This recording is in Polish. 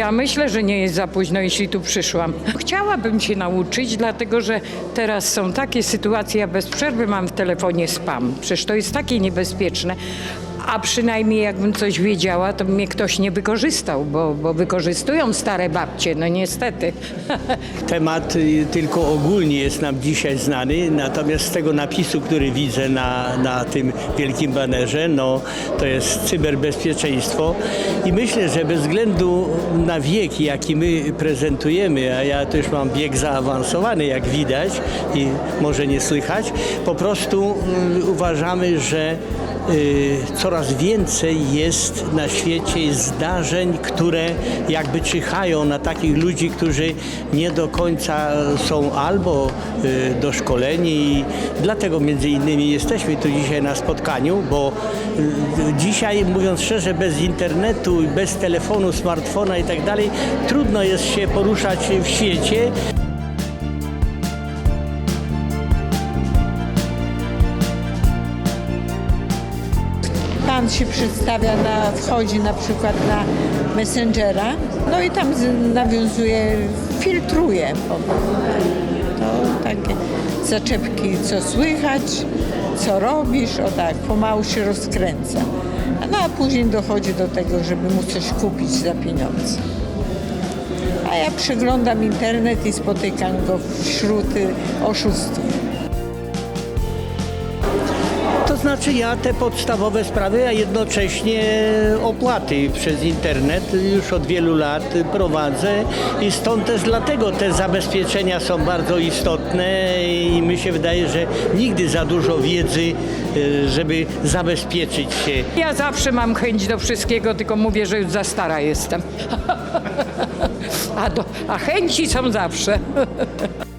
Ja myślę, że nie jest za późno, jeśli tu przyszłam. Chciałabym się nauczyć, dlatego że teraz są takie sytuacje, ja bez przerwy mam w telefonie spam. Przecież to jest takie niebezpieczne. A przynajmniej jakbym coś wiedziała, to mnie ktoś nie wykorzystał, bo, bo wykorzystują stare babcie, no niestety. Temat y, tylko ogólnie jest nam dzisiaj znany, natomiast z tego napisu, który widzę na, na tym wielkim banerze, no to jest cyberbezpieczeństwo i myślę, że bez względu na wiek, jaki my prezentujemy, a ja też mam wiek zaawansowany, jak widać i może nie słychać, po prostu y, uważamy, że coraz więcej jest na świecie zdarzeń, które jakby czyhają na takich ludzi, którzy nie do końca są albo y, doszkoleni dlatego między innymi jesteśmy tu dzisiaj na spotkaniu, bo y, dzisiaj mówiąc szczerze bez internetu, bez telefonu, smartfona i tak dalej trudno jest się poruszać w świecie. Pan się przedstawia, na, wchodzi na przykład na Messengera, no i tam nawiązuje, filtruje prostu. To takie zaczepki, co słychać, co robisz, o tak, pomału się rozkręca. No a później dochodzi do tego, żeby mu coś kupić za pieniądze. A ja przeglądam internet i spotykam go wśród y, oszustów. Znaczy ja te podstawowe sprawy, a jednocześnie opłaty przez internet już od wielu lat prowadzę i stąd też dlatego te zabezpieczenia są bardzo istotne i mi się wydaje, że nigdy za dużo wiedzy, y, żeby zabezpieczyć się. Ja zawsze mam chęć do wszystkiego, tylko mówię, że już za stara jestem. A, do, a chęci są zawsze.